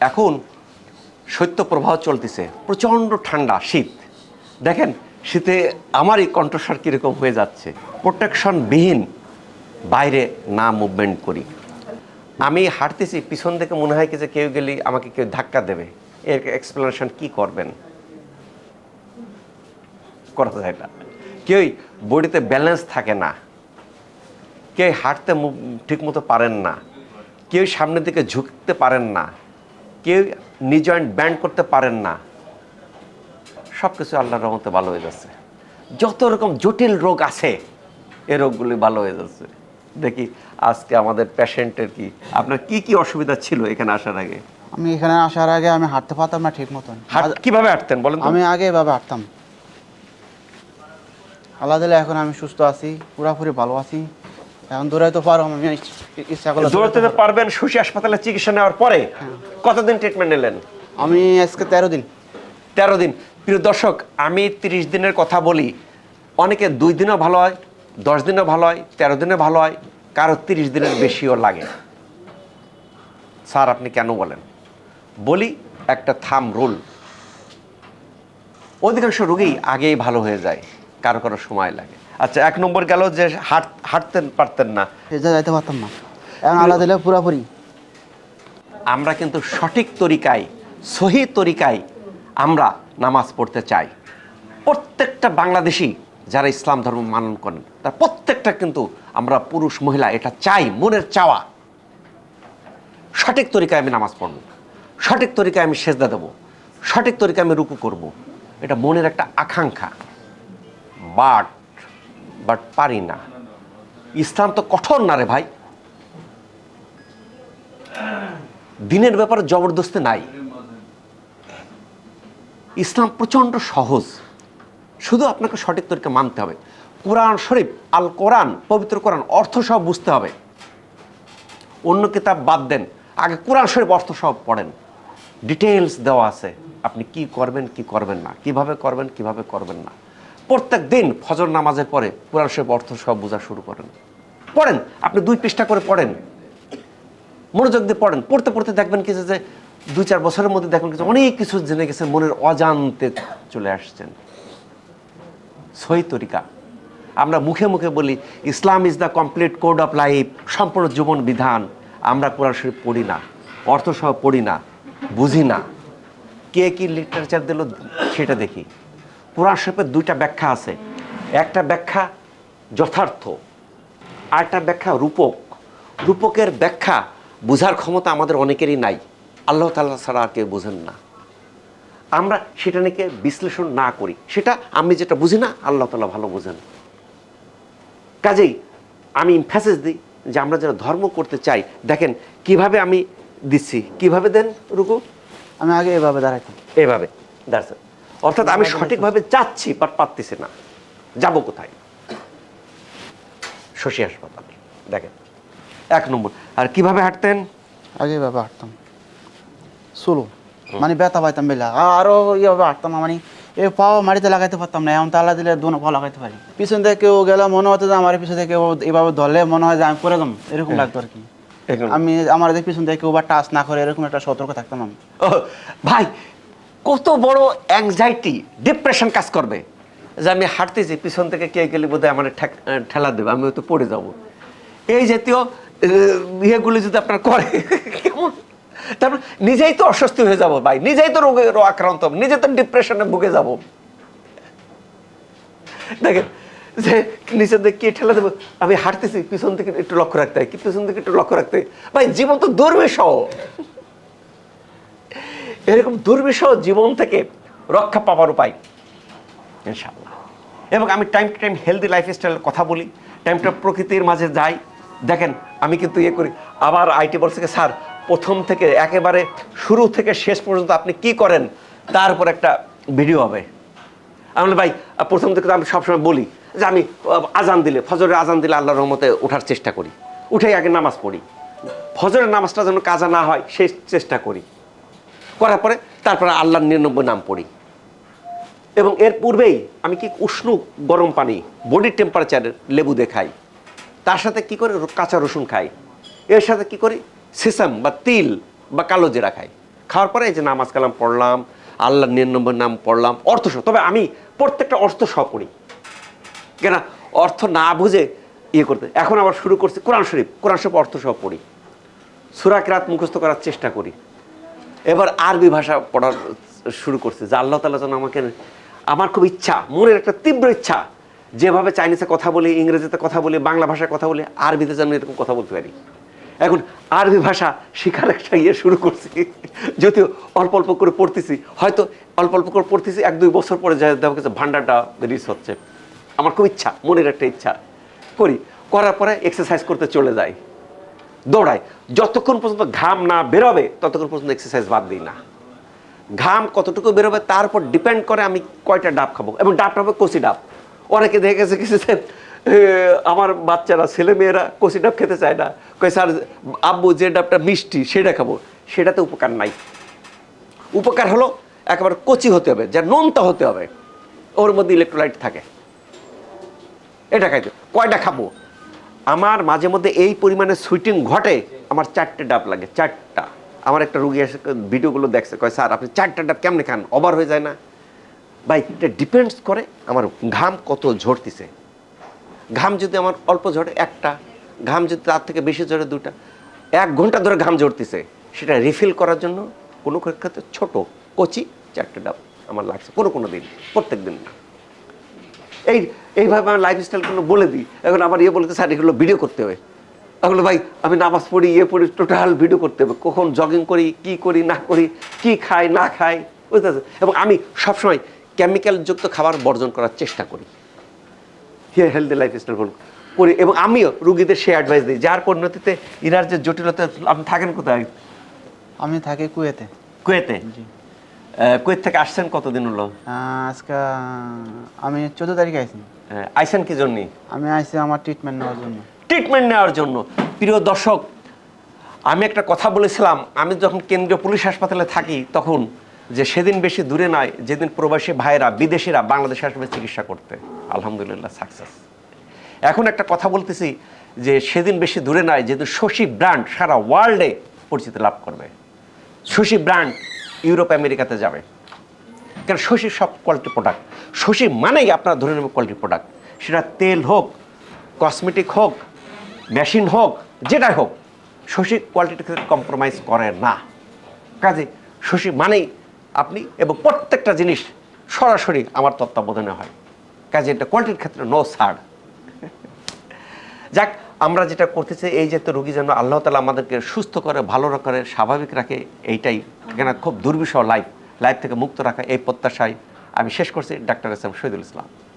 এখন শৈত্য প্রবাহ চলতেছে, প্রচণ্ড ঠান্ডা, শীত। দেখেন, শীতে আমারই কণ্ঠস্বর কীরকম হয়ে যাচ্ছে। প্রোটেকশনবিহীন বাইরে না মুভমেন্ট করি। আমি হাঁটতেছি, পিছন থেকে মনে হয় কি যে কেউ গেলে আমাকে কেউ ধাক্কা দেবে। এর এক্সপ্লেনেশন কি করবেন? করা যায় না। কেউই বডিতে ব্যালেন্স থাকে না। কেউ হাঁটতে ঠিক মতো পারেন না। কেউ সামনের দিকে ঝুঁকতে পারেন না। কেউ নি জয়েন্ট ব্যান্ড করতে পারেন না। সব কিছু আল্লাহর রহমতে ভালো হয়ে যাচ্ছে। যত রকম জটিল রোগ আছে এ রোগগুলি ভালো হয়ে যাচ্ছে। দেখি আজকে আমাদের পেশেন্টের কি আপনার কি কি অসুবিধা ছিল এখানে আসার আগে? আমি এখানে আসার আগে আমি হাঁটতে পারতাম না ঠিক মতন। কীভাবে হাঁটতেন বলেন আমি আগে এভাবে হাঁটতাম। আল্লাহ এখন আমি সুস্থ আছি পুরাপুরি ভালো আছি। এখন দৌড়াইতে পারো আমি ইচ- ইচ্ছা করলে দৌড়াতে পারবেন শশী হাসপাতালে চিকিৎসা নেওয়ার পরে কতদিন ট্রিটমেন্ট নিলেন? আমি আজকে তেরো দিন। তেরো দিন। প্রিয় দর্শক আমি তিরিশ দিনের কথা বলি। অনেকে দুই দিনও ভালো হয় দশ দিনও ভালো হয় তেরো দিনে ভালো হয় কারও তিরিশ দিনের বেশিও লাগে। স্যার আপনি কেন বলেন? বলি একটা থাম রুল। অধিকাংশ রোগী আগেই ভালো হয়ে যায়। কারও কারও সময় লাগে। আচ্ছা এক নম্বর গেল যে হাঁট হাঁটতেন পারতেন না। সেটা যাইতে পারতাম না। এখন আল্লাহ দিলে পুরাপুরি। আমরা কিন্তু সঠিক তরিকায় সহি তরিকায় আমরা নামাজ পড়তে চাই। প্রত্যেকটা বাংলাদেশি যারা ইসলাম ধর্ম মানন করেন তার প্রত্যেকটা কিন্তু আমরা পুরুষ মহিলা এটা চাই মনের চাওয়া। সঠিক তরিকায় আমি নামাজ পড়ব। সঠিক তরিকায় আমি সেজদা দেবো। সঠিক তরিকায় আমি রুকু করব। এটা মনের একটা আকাঙ্ক্ষা। বাট বাট পারি না। ইসলাম তো কঠোর না রে ভাই। দিনের ব্যাপারে জবরদস্তি নাই। ইসলাম প্রচণ্ড সহজ। শুধু আপনাকে সঠিক তরিকা মানতে হবে। কোরআন শরীফ, আল কোরআন, পবিত্র কোরআন, অর্থ সহ বুঝতে হবে। অন্য কিতাব বাদ দেন। আগে কোরআন শরীফ, অর্থ সহ পড়েন। ডিটেলস দেওয়া আছে। আপনি কি করবেন কি করবেন না? কীভাবে করবেন কীভাবে করবেন না? প্রত্যেক দিন ফজর নামাজের পরে কোরআন শরীফ অর্থ সব বোঝা শুরু করেন। পড়েন, আপনি দুই পৃষ্ঠা করে পড়েন। মনোযোগ দিয়ে পড়েন, পড়তে পড়তে দেখবেন কিছু যে দুই চার বছরের মধ্যে দেখবেন কিছু অনেক কিছু জেনে গেছেন, মনের অজান্তে চলে আসছেন। সহি তরিকা। আমরা মুখে মুখে বলি, Islam is the complete code of life, সম্পূর্ণ জীবন বিধান। আমরা কোরআন শরীফ পড়ি না, অর্থ সহ পড়ি না, বুঝি না। কে কি লিটারেচার দিল, সেটা দেখি। কোরআন শরীফের দুইটা ব্যাখ্যা আছে। একটা ব্যাখ্যা যথার্থ আরেকটা ব্যাখ্যা রূপক। রূপকের ব্যাখ্যা বোঝার ক্ষমতা আমাদের অনেকেরই নাই। আল্লাহ তাল্লাহ ছাড়া আর কেউ বোঝেন না। আমরা সেটা নিয়ে বিশ্লেষণ না করি। সেটা আমি যেটা বুঝি না আল্লাহ তাল্লাহ ভালো বোঝেন। কাজেই আমি ফ্যাসেজ দিই যে আমরা যারা ধর্ম করতে চাই দেখেন কীভাবে আমি দিচ্ছি? কীভাবে দেন রুকু? আমি আগে এভাবে দাঁড়াইতাম এভাবে দ্যাটস অর্থাৎ আমি সঠিকভাবে যাচ্ছি বাট পারতেছি না। যাব কোথায়? শশী হাসপাতাল। দেখেন এক নম্বর। আর কীভাবে হাঁটতেন? আগে এভাবে হাঁটতাম। সোলো মানে ব্যথা পাইতাম বেলা। আরও ইয়েভাবে হাঁটতাম মানে এ পাও মাটিতে লাগাইতে পারতাম না এমন তালা দিলে দোনো পাও লাগাইতে পারি। পিছন থেকে কেউ গেলে মনে হতো যে আমার পিছন থেকে কেউ এভাবে ধরলে মনে হয় যে আমি করে দাম এরকম লাগতো আর কি। আমি আমার পিছন থেকে কেউ বা টাচ না করে এরকম একটা সতর্ক থাকতাম আমি। ভাই কত বড় অ্যাংজাইটি ডিপ্রেশন কাজ করবে। যে আমি হাঁটতেছি, পিছন থেকে কে গেলে বোধহয় আমার ঠেলা দেবে, আমি হয়তো পড়ে যাব। এই জাতীয় ইয়েগুলি যদি আপনার করে, কেমন? তারপর নিজেই তো অস্বস্তি হয়ে যাব ভাই, নিজেই তো রোগে আক্রান্ত হব নিজে তো ডিপ্রেশনে ভুগে যাব। দেখেন, যে নিচে থেকে কে ঠেলা দেবো? আমি হাঁটতেছি, পিছন থেকে একটু লক্ষ্য রাখতে হয়, কি পিছন থেকে একটু লক্ষ্য রাখতে হয়? ভাই, জীবন তো দুর্বিষহ এরকম দুর্বিষহ জীবন থেকে রক্ষা পাওয়ার উপায় ইনশাল্লাহ এবং আমি টাইম টু টাইম হেলদি লাইফস্টাইলের কথা বলি টাইমটা প্রকৃতির মাঝে যাই। দেখেন, আমি কিন্তু ইয়ে করি, আবার আইটি বলছে স্যার, প্রথম থেকে একেবারে শুরু থেকে শেষ পর্যন্ত আপনি কি করেন? তার উপর একটা ভিডিও হবে। আমি ভাই, প্রথম থেকে তো আমি সবসময় বলি যে আমি আজান দিলে, ফজরের আজান দিলে আল্লাহর রহমতে ওঠার চেষ্টা করি। উঠেই আগে নামাজ পড়ি। ফজরের নামাজটা যেন কাজা না হয়, সেই চেষ্টা করি। করার পরে তারপরে আল্লাহর নিরানব্বই নাম পড়ি। এবং এর পূর্বেই আমি কি উষ্ণ গরম পানি বডি টেম্পারেচারের লেবু দিয়ে খাই তার সাথে কি করে? কাঁচা রসুন খাই। এর সাথে কি করি? সিসাম বা তিল বা কালো জিরা খাই। খাওয়ার পরে এই যে নামাজ কালাম পড়লাম আল্লাহ নিরানব্বই নাম পড়লাম, অর্থ সহ। তবে আমি প্রত্যেকটা অর্থ সহ পড়ি। কেন? অর্থ না বুঝে ইয়ে করতে। এখন আবার শুরু করছি কোরআন শরীফ। কোরআন শরীফ অর্থ সহ পড়ি। সুরাক রাত মুখস্থ করার চেষ্টা করি। এবার আরবি ভাষা পড়ার শুরু করছে, যে আল্লাহ তালা যেন আমাকে, আমার খুব ইচ্ছা, মনের একটা তীব্র ইচ্ছা, যেভাবে চাইনিজে কথা বলি, ইংরেজিতে কথা বলি, বাংলা ভাষায় কথা বলি, আরবিতে যেন এরকম কথা বলতে পারি। এখন আরবি ভাষা শেখার একটা ইয়ে শুরু করছি, যদিও অল্প অল্প করে পড়তেছি, হয়তো অল্প অল্প করে পড়তেছি, এক দুই বছর পরে যায় দেখা গেছে ভান্ডারটা রিস হচ্ছে। আমার খুব ইচ্ছা, মনের একটা ইচ্ছা করি, করার পরে এক্সারসাইজ করতে চলে যাই। দৌড়াই যতক্ষণ পর্যন্ত ঘাম না বেরোবে, ততক্ষণ পর্যন্ত এক্সারসাইজ বাদ দিই না। ঘাম কতটুকু বেরোবে, তার উপর ডিপেন্ড করে আমি কয়টা ডাব খাব। এবং ডাবটা হবে কচি ডাব। অনেকে দেখে গেছে কিছু আমার বাচ্চারা ছেলে মেয়েরা কচি ডাব খেতে চায় না। কয়, স্যার, আব্বু যে ডাবটা মিষ্টি, সেটা খাব। সেটাতে উপকার নাই। উপকার হলো একেবারে কচি হতে হবে, যা নোনতা হতে হবে। ওর মধ্যে ইলেকট্রোলাইট থাকে। এটা খাইতে কয়টা খাব? আমার মাঝে মধ্যে এই পরিমাণে সুইটিং ঘটে, আমার চারটে ডাব লাগে, চারটা। আমার একটা রুগী এসে ভিডিওগুলো দেখছে, কয়, স্যার, আপনি চারটা ডাব কেমনে খান? ওভার হয়ে যায় না? ভাই, এটা ডিপেন্ডস করে আমার ঘাম কত ঝরতিছে। ঘাম যদি আমার অল্প ঝরে একটা, ঘাম যদি তার থেকে বেশি ঝরে দুটা, এক ঘণ্টা ধরে ঘাম ঝরতিছে। সেটা রিফিল করার জন্য কোনো কোনো ক্ষেত্রে ছোট কচি চারটে ডাব আমার লাগছে, কোনো কোনো দিন, প্রত্যেক দিন না। এই এইভাবে আমার লাইফস্টাইলগুলো বলে দিই। এখন আমার ইয়ে বলতে স্যার এগুলো ভিডিও করতে হবে। তাহলে ভাই আমি নামাজ পড়ি ইয়ে পড়ি টোটাল ভিডিও করতে হবে। কখন জগিং করি কি করি না করি কি খাই না খাই বুঝতে পারছেন? এবং আমি সবসময় কেমিক্যাল যুক্ত খাবার বর্জন করার চেষ্টা করি। হিয়ার হেলদি লাইফস্টাইল করি এবং আমিও রুগীদের সে অ্যাডভাইস দিই। যার পরিণতিতে ইনার যে জটিলতা আপনি থাকেন কোথায়? আমি থাকি কুয়েতে। কুয়েতে? কুয়েত থেকে আসছেন? কতদিন হলো? আজকে আমি চোদ্দ তারিখে আইছি। আইসেন কি জন্যে? আমি আইছি আমার ট্রিটমেন্ট নেওয়ার জন্য। ট্রিটমেন্ট নেওয়ার জন্য। প্রিয় দর্শক আমি একটা কথা বলেছিলাম। আমি যখন কেন্দ্রীয় পুলিশ হাসপাতালে থাকি তখন যে সেদিন বেশি দূরে নয় যেদিন প্রবাসী ভাইরা বিদেশিরা বাংলাদেশে আসবে চিকিৎসা করতে। আলহামদুলিল্লাহ সাকসেস এখন একটা কথা বলতেছি যে সেদিন বেশি দূরে নয় যেদিন শশী ব্র্যান্ড সারা ওয়ার্ল্ডে পরিচিতি লাভ করবে। শশী ব্র্যান্ড ইউরোপ, আমেরিকাতে যাবে। কারণ শশীর সব কোয়ালিটি প্রোডাক্ট শশী মানেই আপনার ধরে নেবে কোয়ালিটি প্রোডাক্ট সেটা তেল হোক কসমেটিক হোক মেশিন হোক, যেটাই হোক, শশী কোয়ালিটির ক্ষেত্রে কম্প্রোমাইজ করে না। কাজে শশী মানেই আপনি এবং প্রত্যেকটা জিনিস সরাসরি আমার তত্ত্বাবধানে হয়। কাজে এটা কোয়ালিটির ক্ষেত্রে নো ছাড় যাক আমরা যেটা করতেছি এই যে তো রোগী যেন আল্লাহ তালা আমাদেরকে সুস্থ করে, ভালো করে, স্বাভাবিক রাখে, এইটাই কেন খুব দুর্বিষহ লাইফ লাইফ থেকে মুক্ত রাখা, এই প্রত্যাশায় আমি শেষ করছি, doctor S M Shahidul Islam.